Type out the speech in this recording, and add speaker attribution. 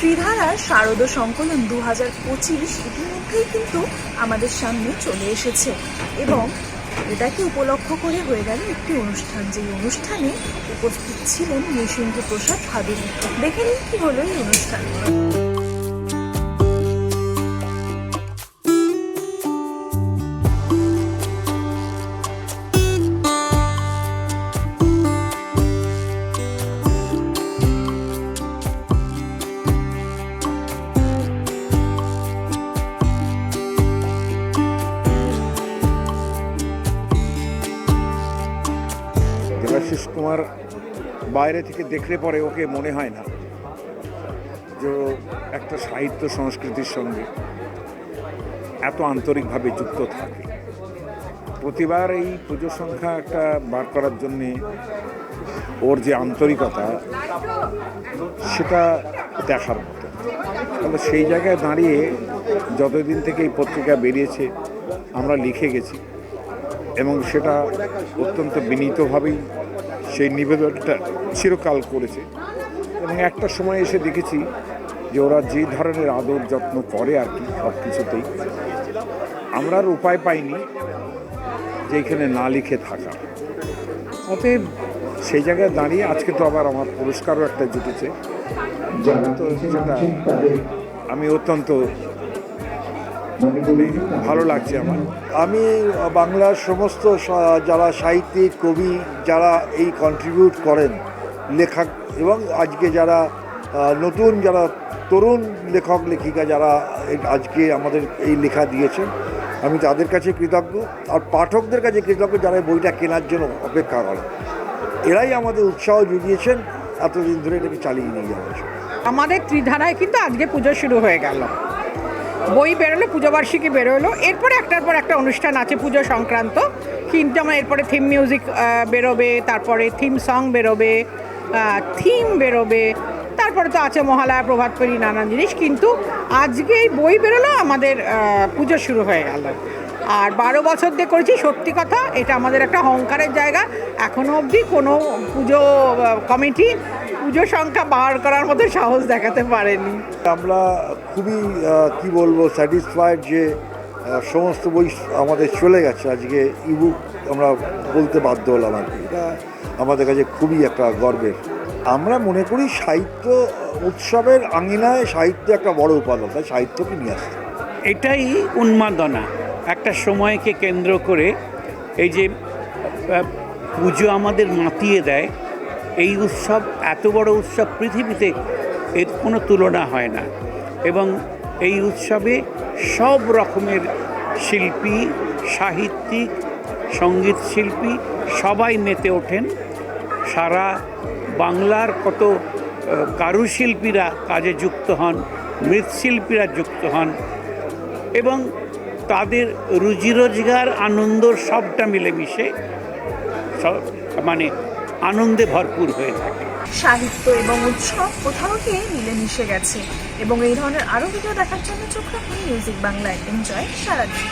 Speaker 1: ত্রিধারার শারদ সংকলন দু হাজার পঁচিশ ইতিমধ্যেই কিন্তু আমাদের সামনে চলে এসেছে। এবং এটাকে উপলক্ষ করে হয়ে গেল একটি অনুষ্ঠান। যেই অনুষ্ঠানে উপস্থিত ছিলেন নৃসিংহ প্রসাদ ভাদুরী দেখে নিন কি হলো এই অনুষ্ঠান
Speaker 2: দেবাশিস কুমার বাইরে থেকে দেখলে পরে ওকে মনে হয় না যে একটা সাহিত্য সংস্কৃতির সঙ্গে এত আন্তরিকভাবে যুক্ত থাকে। প্রতিবার এই পুজো সংখ্যা একটা বার করার জন্যে ওর যে আন্তরিকতা, সেটা দেখার মতো। তাহলে সেই জায়গায় দাঁড়িয়ে যতদিন থেকে এই পত্রিকা বেরিয়েছে, আমরা লিখে গেছি এবং সেটা অত্যন্ত বিনীতভাবেই সেই নিবেদনটা চিরকাল করেছে। এবং একটা সময় এসে দেখেছি যে ওরা যে ধরনের আদর যত্ন করে আর কি সব কিছুতেই, আমরা আর উপায় পাইনি যে এখানে না লিখে থাকা। অতএব সেই জায়গায় দাঁড়িয়ে আজকে তো আবার আমার পুরস্কারও একটা জুটেছে আমি অত্যন্ত ভালো লাগছে আমার।
Speaker 3: আমি বাংলার সমস্ত যারা সাহিত্যিক, কবি, যারা এই কন্ট্রিবিউট করেন, লেখক এবং আজকে যারা নতুন যারা তরুণ লেখক, লেখিকা যারা আজকে আমাদের এই লেখা দিয়েছেন, আমি তাদের কাছে কৃতজ্ঞ। আর পাঠকদের কাছে কৃতজ্ঞ যারা বইটা কেনার জন্য অপেক্ষা করে এরাই আমাদের উৎসাহ জুগিয়েছেন, এতদিন ধরে এটাকে চালিয়ে নিয়ে জন্য।
Speaker 4: আমাদের ত্রিধারায় কিন্তু আজকে পুজো শুরু হয়ে গেল। বই বেরোলো পুজোবার্ষিকী বেরোলো। এরপরে একটার পর একটা অনুষ্ঠান আছে পুজো সংক্রান্ত। কিন্তু আমার এরপরে থিম মিউজিক বেরোবে, তারপরে থিম সং বেরোবে থিম বেরোবে, তারপরে তো আছে মহালয়া, প্রভাত ফেরি, নানান জিনিস। কিন্তু আজকে এই বই বেরোলো, আমাদের পুজো শুরু হয়ে গেল। আর বারো বছর দিয়ে করেছি, সত্যি কথা, এটা আমাদের একটা অহংকারের জায়গা। এখনও অবধি কোনো পুজো কমিটি পুজো সংখ্যা বার করার মতো সাহস দেখাতে পারেনি।
Speaker 3: আমরা খুবই কি বলব স্যাটিসফাইড যে সমস্ত বই আমাদের চলে গেছে। আজকে ইবুক আমরা বলতে বাধ্য হলাম আর কি। এটা আমাদের কাছে খুবই একটা গর্বের। আমরা মনে করি সাহিত্য উৎসবের আঙিনায় সাহিত্য একটা বড় উপাদান তাই সাহিত্যকে নিয়ে আসতে
Speaker 5: এটাই উন্মাদনা। একটা সময়কে কেন্দ্র করে এই যে পুজো আমাদের মাতিয়ে দেয় এই উৎসব, এত বড় উৎসব পৃথিবীতে এর কোনো তুলনা হয় না। এবং এই উৎসবে সব রকমের শিল্পী, সাহিত্যিক, সংগীত শিল্পী সবাই মেতে ওঠেন। সারা বাংলার কত কারুশিল্পীরা কাজে যুক্ত হন, মৃৎশিল্পীরা যুক্ত হন এবং তাদের রুজি রোজগার, আনন্দ সবটা মিলেমিশে মানে আনন্দে ভরপুর হয়ে থাকে।
Speaker 1: সাহিত্য এবং উৎসব কোথাও গিয়ে মিলেমিশে গেছে এবং এই ধরনের আরও ভিডিও দেখার জন্য চোখ রাখুন মিউজিক বাংলা এনজয় সারাদিন।